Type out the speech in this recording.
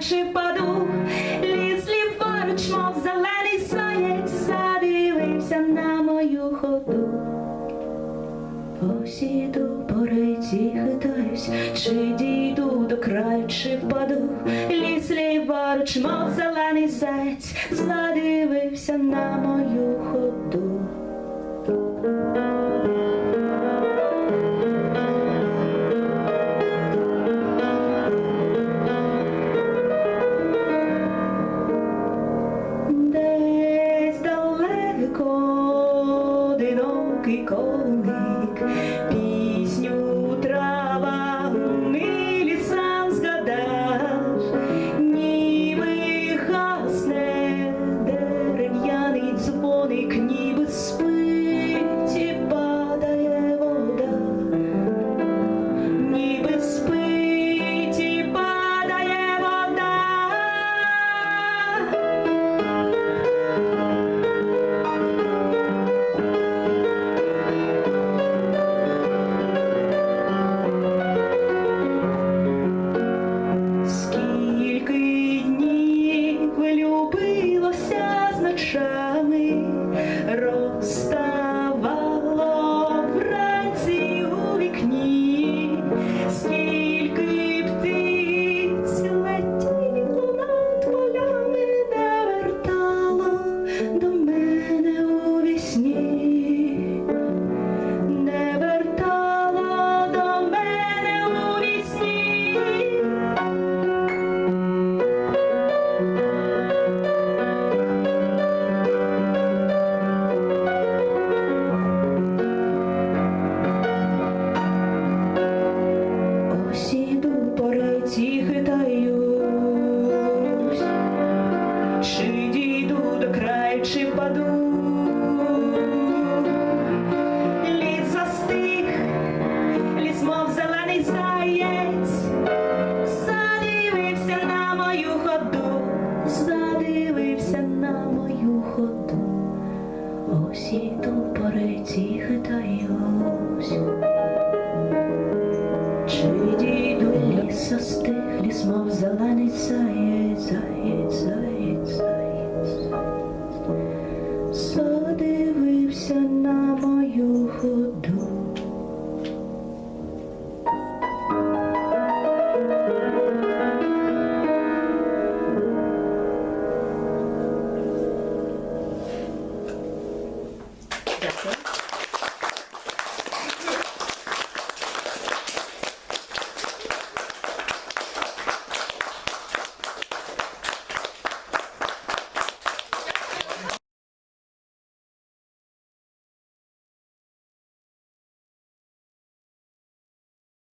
чи паду, ліс ліворуч, мов зелений соєць, задивився на мою ходу. посіду іду по хитаюсь, чи дійду до краю, чи впаду, ліс ліворуч, мов зелений заяць, задивився на мою. Wielki konik shyly. і хитаюсь, чи дійду до краю, чи впаду. Ліс застиг, ліс, мов зелений заєць, задивився на мою ходу, задивився на мою ходу, ось і ту пориці хитаюсь. ¿eh?